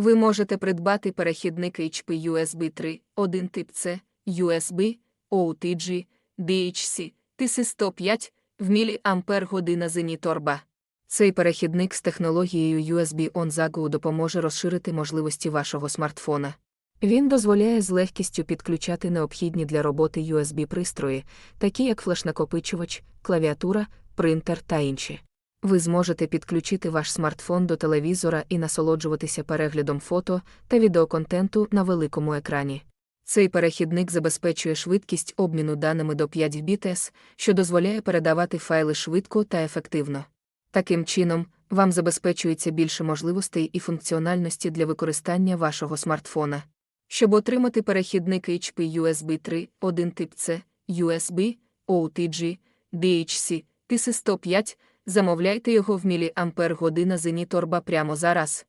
Ви можете придбати перехідник HP USB 3, 1 тип C, USB, OTG, DHC, TC105 в міліампер година зеніторба. Цей перехідник з технологією USB On the Go допоможе розширити можливості вашого смартфона. Він дозволяє з легкістю підключати необхідні для роботи USB-пристрої, такі як флеш-накопичувач, клавіатура, принтер та інші. Ви зможете підключити ваш смартфон до телевізора і насолоджуватися переглядом фото та відеоконтенту на великому екрані. Цей перехідник забезпечує швидкість обміну даними до 5 Mbps, що дозволяє передавати файли швидко та ефективно. Таким чином, вам забезпечується більше можливостей і функціональності для використання вашого смартфона. Щоб отримати перехідник HP USB 3, 1 тип C, USB, OTG, DHC, TC105, замовляйте його в міліампер година зеніторба прямо зараз.